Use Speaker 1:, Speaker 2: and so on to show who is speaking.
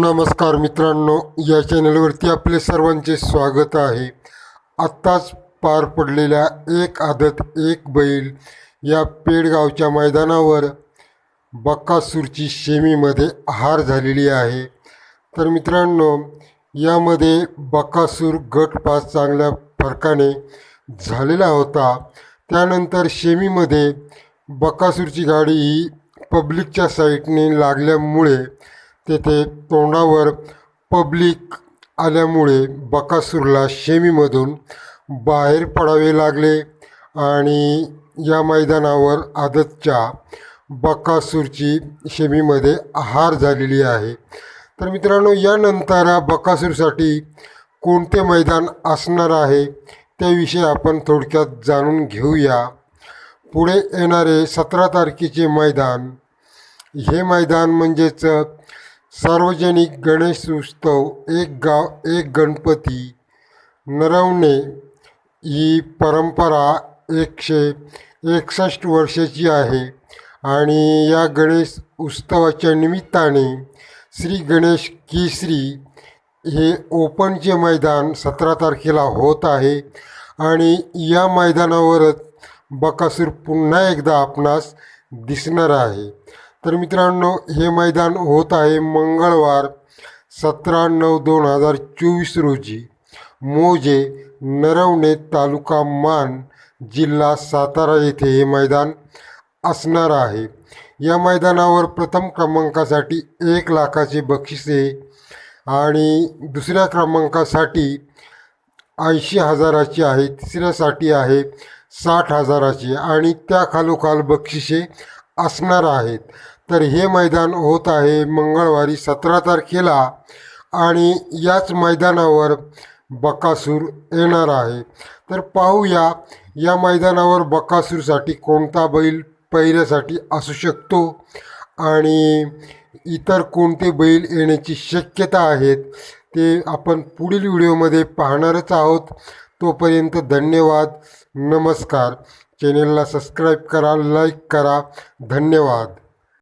Speaker 1: नमस्कार मित्रांनो या चॅनलवरती आपले सर्वांचे स्वागत आहे. आत्ताच पार पडलेल्या एक आदत एक बैल या पेडगावच्या मैदानावर बक्कासूरची शेमीमध्ये हार झालेली आहे. तर मित्रांनो यामध्ये बक्कासूर गट पास चांगल्या फरकाने झालेला होता. त्यानंतर शेमीमध्ये बक्कासूरची गाडी ही पब्लिकच्या साईटने लागल्यामुळे तेथे तोंडावर पब्लिक आल्यामुळे बकासूरला शेमीमधून बाहेर पडावे लागले आणि या मैदानावर आदतच्या बकासूरची शेमीमध्ये हार झालेली आहे. तर मित्रांनो यानंतर बकासूरसाठी कोणते मैदान असणार आहे त्याविषयी आपण थोडक्यात जाणून घेऊया. पुढे येणारे सतरा तारखेचे मैदान हे मैदान म्हणजेच सार्वजनिक गणेश उत्सव एक गाव एक गणपती नरवणे ही परंपरा एकशे एकसष्ट वर्षाची आहे. आणि या गणेश उत्सवाच्या निमित्ताने श्री गणेश केसरी हे ओपनचे मैदान सतरा तारखेला होत आहे. आणि या मैदानावरच बकासूर पुन्हा एकदा आपणास दिसणार आहे. तर मित्रांनो हे मैदान होत आहे मंगळवार सतरा नऊ दोन हजार चोवीस रोजी. मोजे नरवणे तालुका मान जिल्हा सातारा येथे हे मैदान असणार आहे. या मैदानावर प्रथम क्रमांकासाठी एक लाखाचे बक्षिसे आणि दुसऱ्या क्रमांकासाठी ऐंशी हजाराची आहे तिसऱ्यासाठी आहे साठ हजाराची आणि त्या खालोखाल बक्षिसे असणार आहेत. तर हे मैदान होत आहे मंगळवारी सतरा तारखेला आणि याच मैदानावर बकासूर येणार आहे. तर पाहूया या मैदानावर बकासूरसाठी कोणता बैल पहिल्यासाठी असू शकतो आणि इतर कोणते बैल येण्याची शक्यता आहेत ते आपण पुढील व्हिडिओमध्ये पाहणारच आहोत. तोपर्यंत धन्यवाद नमस्कार. चॅनेलला सबस्क्राईब करा लाईक करा. धन्यवाद.